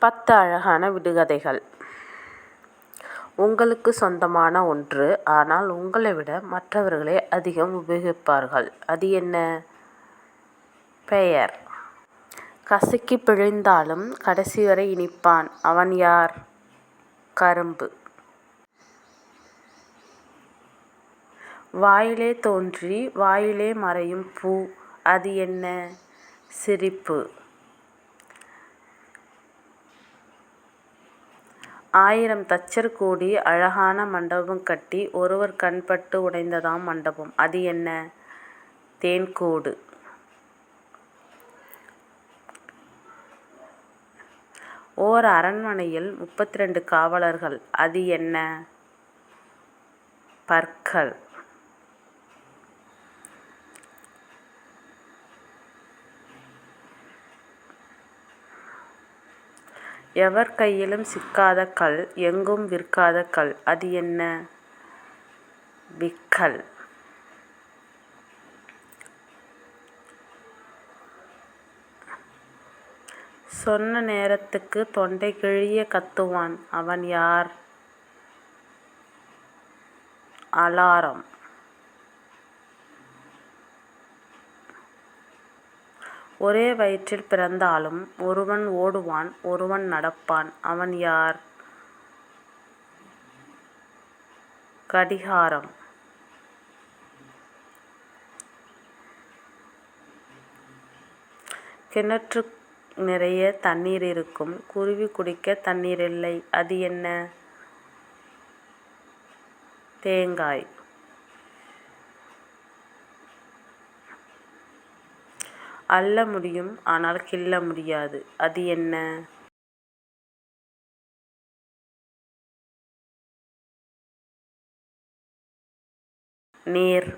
பத்து அழகான விடுகதைகள் உங்களுக்கு சொந்தமான ஒன்று ஆனால் உங்களை விட மற்றவர்களே அதிகம் உபயோகிப்பார்கள் அது என்ன? பெயர். கசக்கி பிழைந்தாலும் கடைசி வரை இனிப்பான் அவன் யார்? கரும்பு. வாயிலே தோன்றி வாயிலே மறையும் பூ அது என்ன? சிரிப்பு. ஆயிரம் தச்சர் கூடி அழகான மண்டபம் கட்டி ஒருவர் கண்பட்டு உடைந்ததாம் மண்டபம் அது என்ன? தேன்கூடு. ஓர் அரண்மனையில் முப்பத்திரண்டு காவலர்கள் அது என்ன? பற்கள். எவர் கையிலும் சிக்காத கல் எங்கும் விற்காத கல் அது என்ன? விக்கல். சொன்ன நேரத்துக்கு தொண்டை கிழிய கத்துவான் அவன் யார்? அலாரம். ஒரே வயிற்றில் பிறந்தாலும் ஒருவன் ஓடுவான் ஒருவன் நடப்பான் அவன் யார்? கடிகாரம். கிணற்று நிறைய தண்ணீர் இருக்கும் குருவி குடிக்க தண்ணீர் இல்லை அது என்ன? தேங்காய். அள்ள முடியும் ஆனால் கிள்ள முடியாது அது என்ன? நீர்.